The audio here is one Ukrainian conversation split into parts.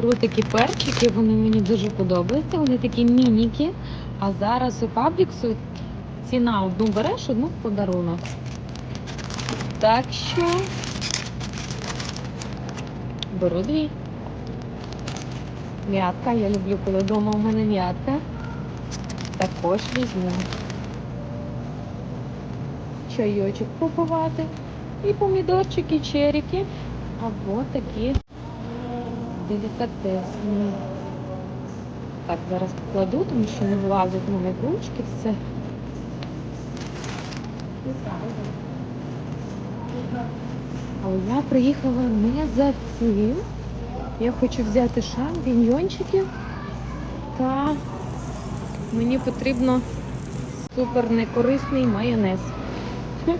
беру такі перчики, вони мені дуже подобаються. Вони такі мініки. А зараз у Пабліксу ціна одну береш, одну в подарунок. Так що беру дві. М'ятка, я люблю, коли вдома у мене м'ятка. Також візьму. Чайочок попивати. І помідорчики, черіки. Або такі делікатесні. Так, зараз покладу, тому що не влазить в мене ручки все. Але я приїхала не за цим. Я хочу взяти шампіньйончиків та мені потрібно супер некорисний майонез.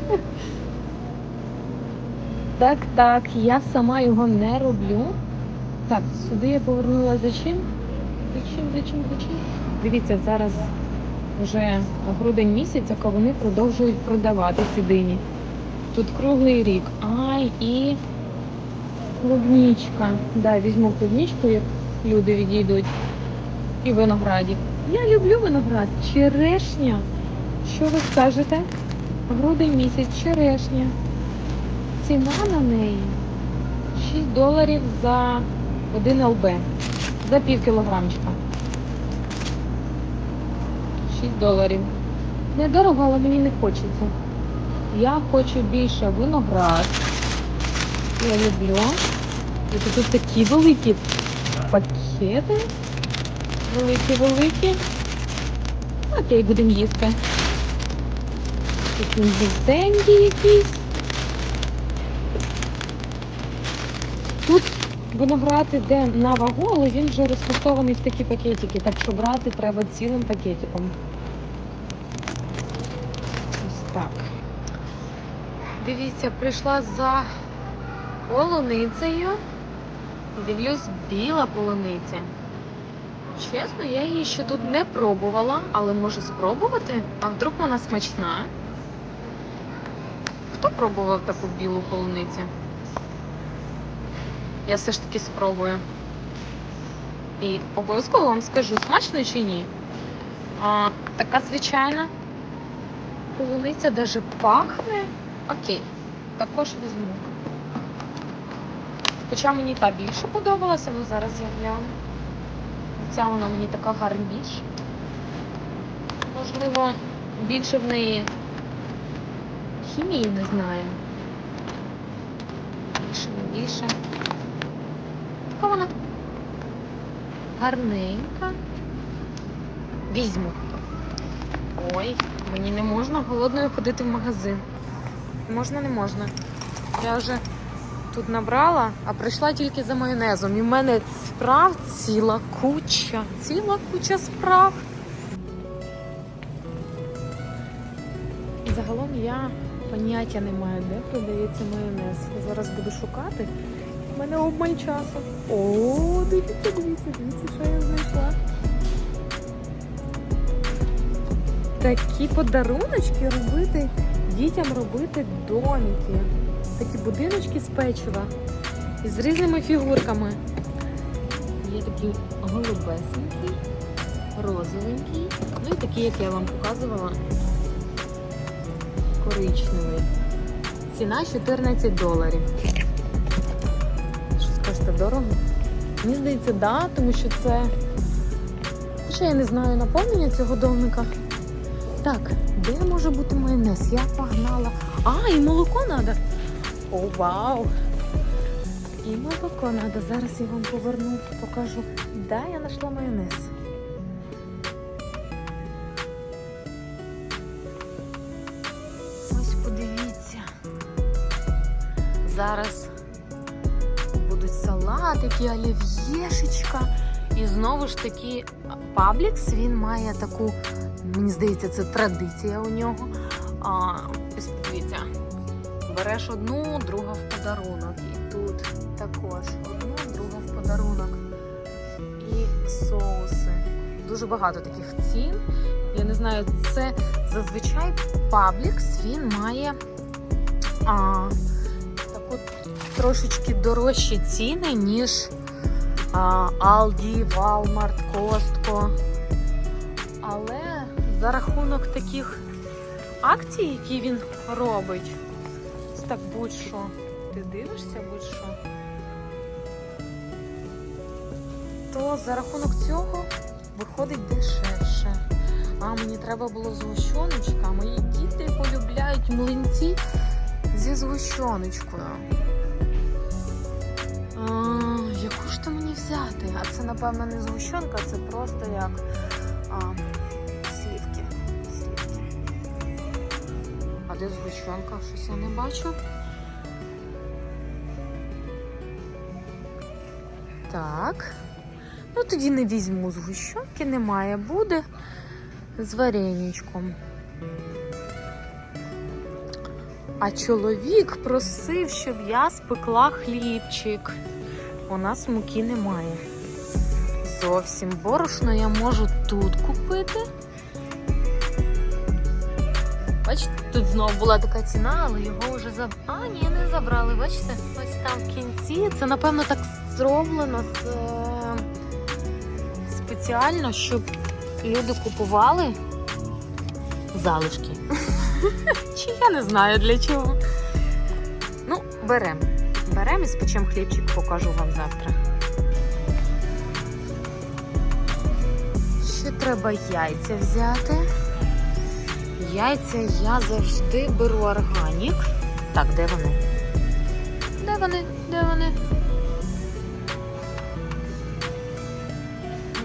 Так, так, я сама його не роблю. Так, сюди я повернула за чим? За чим, за чим, за чим? Дивіться, зараз вже грудень місяць, а вони продовжують продавати ці дині. Тут круглий рік. Ай, і клубнічка. Да, візьму клубнічку, як люди відійдуть. І виноградів. Я люблю виноград. Черешня. Що ви скажете? Грудень місяць, черешня. Ціна на неї 6 доларів за 1 ЛБ. За пів кілограмчика. 6 доларів. Недорого, але мені не хочеться. Я хочу більше виноград. Я люблю. І тут такі великі пакети. Великі-великі. Окей, будемо їсти. Такі жовтенькі якісь. Тут виноград іде на вагу, але він вже розфасований в такі пакетики, так що брати треба цілим пакетиком. Ось так. Дивіться, прийшла за полуницею. Дивлюсь, біла полуниця. Чесно, я її ще тут не пробувала, але можу спробувати. А вдруг вона смачна? Хто пробував таку білу полуницю? Я все ж таки спробую. І обов'язково вам скажу, смачно чи ні. А, така звичайна полуниця навіть пахне. Окей, також візьму. Хоча мені та більше подобалася, але зараз я гляну. Ця вона мені така гарніша. Можливо, більше в неї хімії не знаю. Більше, не більше. Така вона гарненька. Візьму. Ой, мені не можна голодною ходити в магазин. Можна, не можна. Я вже тут набрала, а прийшла тільки за майонезом. І в мене справ ціла куча. Ціла куча справ. Загалом я поняття не маю, де продається майонез. Зараз буду шукати. У мене обмаль часу. О, дивіться, дивіться, дивіться, що я знайшла. Такі подаруночки робити, дітям робити домики. Такі будиночки з печива із різними фігурками. Є такі голубесенькі, розовенькі, ну і такі, як я вам показувала, коричневий. Ціна 14 доларів. Скажете, дорого? Мені здається, да, тому що це. Ще я не знаю наповнення цього домика. Так, де може бути майонез? Я погнала. А, і молоко треба. О, вау! І молоко треба. Зараз я вам поверну, покажу. Да, я знайшла майонез. Ось подивіться. Зараз салатики, олів'єшечка. І знову ж таки, Паблікс він має таку, мені здається, це традиція у нього. А, дивіться, береш одну, друга в подарунок. І тут також одну, друга в подарунок. І соуси. Дуже багато таких цін. Я не знаю, це зазвичай Паблікс він має а, таку трошечки дорожчі ціни, ніж Aldi, Walmart, Costco. Але за рахунок таких акцій, які він робить, так будь-що. Ти дивишся будь-що. То за рахунок цього виходить дешевше. А мені треба було згущеночка. Мої діти полюбляють млинці зі згущеночкою. А, яку ж то мені взяти? А це, напевно, не згущенка, це просто як а, слівки. слівки. А де згущенка? Щось я не бачу. Так. Ну тоді не візьму згущенки, немає, буде з вареничком. А чоловік просив, щоб я спекла хлібчик. У нас муки немає. Зовсім борошно я можу тут купити. Бачите, тут знову була така ціна, але його вже заб... А, ні, не забрали. Бачите? Ось там в кінці. Це, напевно, так зроблено з... е, спеціально, щоб люди купували залишки. Чи я не знаю для чого. Ну, беремо. Беремо і спечемо хлібчик, покажу вам завтра. Ще треба яйця взяти. Яйця я завжди беру органік. Так, де вони? Де вони? Де вони?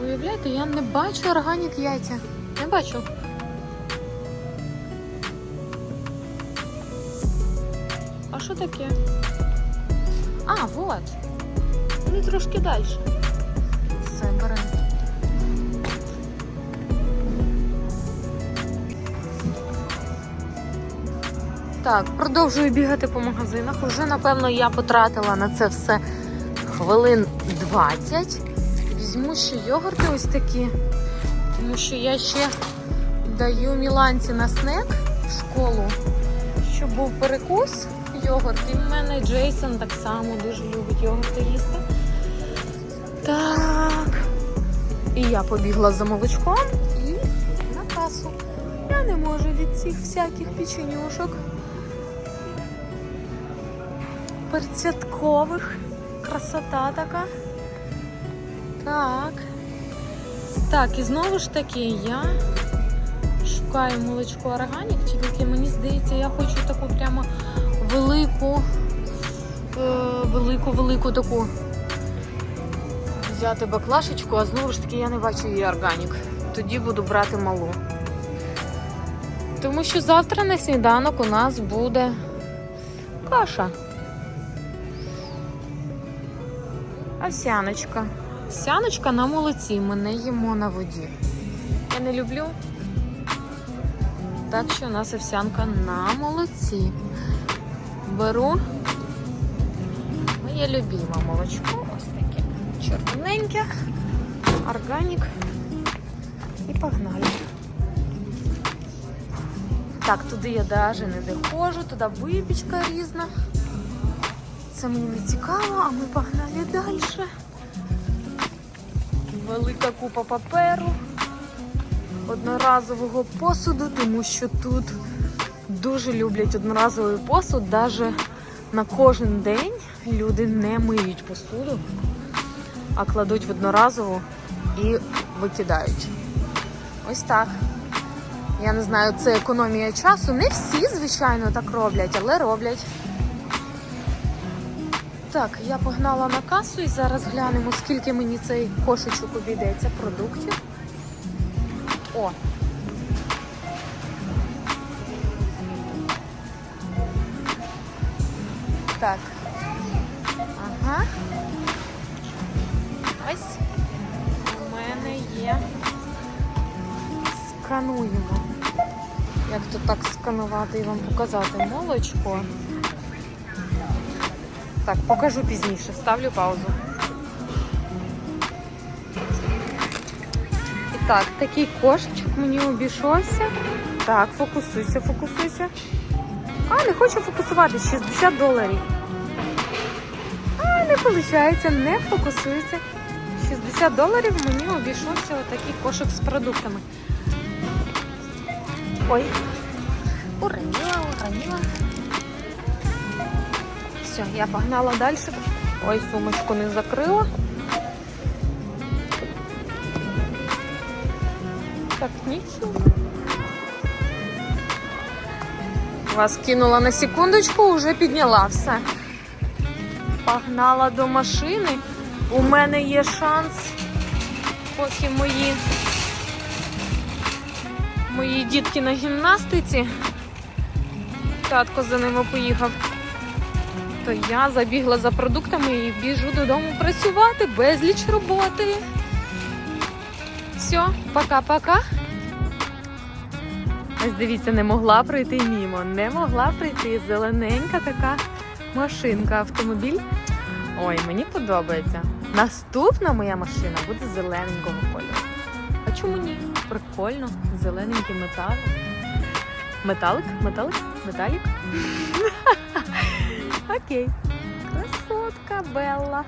Виявляєте, я не бачу органік яйця. Не бачу. Що таке? А, вот. Вони трошки далі. Все, беремо. Так, продовжую бігати по магазинах. Уже, напевно, я потратила на це все хвилин 20. Візьму ще йогурти ось такі, тому що я ще даю Міланці на снек в школу, щоб був перекус йогурт. І в мене Джейсон так само дуже любить йогурти їсти. Так. І я побігла за молочком і на касу. Я не можу від цих всяких печенюшок. Передсвяткових. Красота така. Так. Так, і знову ж таки я шукаю молочко органік, тільки мені здається, я хочу таку прямо велику, е, велику, велику таку взяти баклашечку, а знову ж таки я не бачу її органік. Тоді буду брати малу. Тому що завтра на сніданок у нас буде каша. Овсяночка. Овсяночка на молоці. Ми не їмо на воді. Я не люблю. Так що у нас овсянка на молоці. Беру моє любиме молочко. Ось таке чорненьке, органік. І погнали. Так, туди я навіть не доходжу, туди випічка різна. Це мені не цікаво, а ми погнали далі. Велика купа паперу, одноразового посуду, тому що тут дуже люблять одноразовий посуд. Навіть на кожен день люди не миють посуду, а кладуть в одноразову і викидають. Ось так. Я не знаю, це економія часу. Не всі, звичайно, так роблять, але роблять. Так, я погнала на касу і зараз глянемо, скільки мені цей кошечок обійдеться продуктів. О! Так. Ага. Ось у мене є. Скануємо. Як то так сканувати і вам показати молочко. Так, покажу пізніше. Ставлю паузу. І так, такий кошечок мені обійшовся. Так, фокусуйся, фокусуйся. А, не хочу фокусувати, 60 доларів. А, не виходить, не фокусується. 60 доларів мені обійшовся отакий кошик з продуктами. Ой, уронила, уронила. Все, я погнала далі. Ой, сумочку не закрила. Так, нічого. Вас кинула на секундочку, вже підняла все. Погнала до машини. У мене є шанс, поки мої, мої дітки на гімнастиці. Татко за ними поїхав. То я забігла за продуктами і біжу додому працювати, безліч роботи. Все, пока-пока. Ось дивіться, не могла пройти мімо. Не могла пройти зелененька така машинка, автомобіль. Ой, мені подобається. Наступна моя машина буде зелененького кольору. А чому ні? Прикольно, зелененький метал. Металик? Металик? Металік? Окей. Красотка Белла.